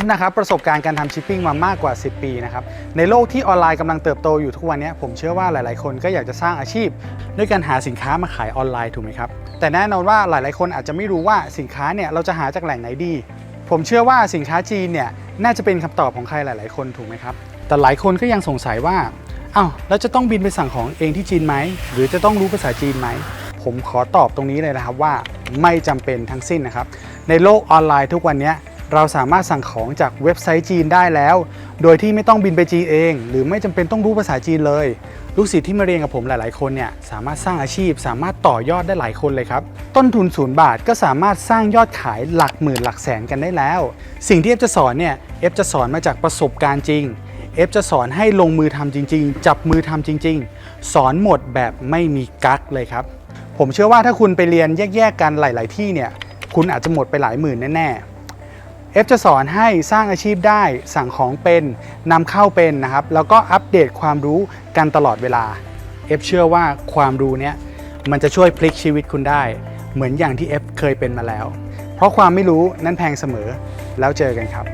F นะครับประสบการณ์การทำชิปปิ้งมามากกว่า 10 ปีนะครับในโลกที่ออนไลน์กำลังเติบโตอยู่ทุกวันนี้ผมเชื่อว่าหลาย ๆ คนก็อยากจะสร้างอาชีพ ด้วยการหาสินค้ามาขายออนไลน์ถูกไหมครับแต่แน่นอนว่าหลาย ๆ คนอาจจะไม่รู้ว่าสินค้าเนี่ยเราจะหาจากแหล่งไหนดี ผมเชื่อว่าสินค้าจีนเนี่ยน่าจะเป็นคำตอบของใครหลาย ๆ คนถูกไหมครับแต่หลายคนก็ยังสงสัยว่าอ้าวแล้วจะต้องบินไปสั่งของเองที่จีนไหมหรือจะต้องรู้ภาษาจีนไหมผมขอตอบตรงนี้เลยนะครับว่าไม่จำเป็นทั้งสิ้นนะครับในโลกออนไลน์ทุกวันนี้ เราสามารถสั่งของจากเว็บไซต์จีนได้แล้ว โดยที่ไม่ต้องบินไปจีนเอง หรือไม่จำเป็นต้องรู้ภาษาจีนเลย ลูกศิษย์ที่มาเรียนกับผมหลาย ๆ คนเนี่ยสามารถสร้างอาชีพ สามารถต่อยอดได้หลายคนเลยครับ ต้นทุนศูนย์บาทก็สามารถสร้างยอดขายหลักหมื่นหลักแสนกันได้แล้ว สิ่งที่เอฟจะสอนเนี่ยเอฟจะสอนมาจากประสบการณ์จริงเอฟจะสอนให้ลงมือทำจริง ๆ จับมือทำจริง ๆ สอนหมดแบบไม่มีกั๊กเลยครับ ผมเชื่อว่าถ้าคุณไปเรียนแยก ๆ กันหลาย ๆ ที่เนี่ย คุณอาจจะหมดไปหลายหมื่นแน่ ๆ เอฟจะสอนให้สร้างอาชีพได้สั่งของเป็นนำเข้าเป็นนะครับ แล้วก็อัปเดตความรู้กันตลอดเวลาเอฟเชื่อว่าความรู้เนี้ยมันจะช่วยพลิกชีวิตคุณได้ เหมือนอย่างที่เอฟเคยเป็นมาแล้ว เพราะความไม่รู้นั้นแพงเสมอแล้วเจอกันครับ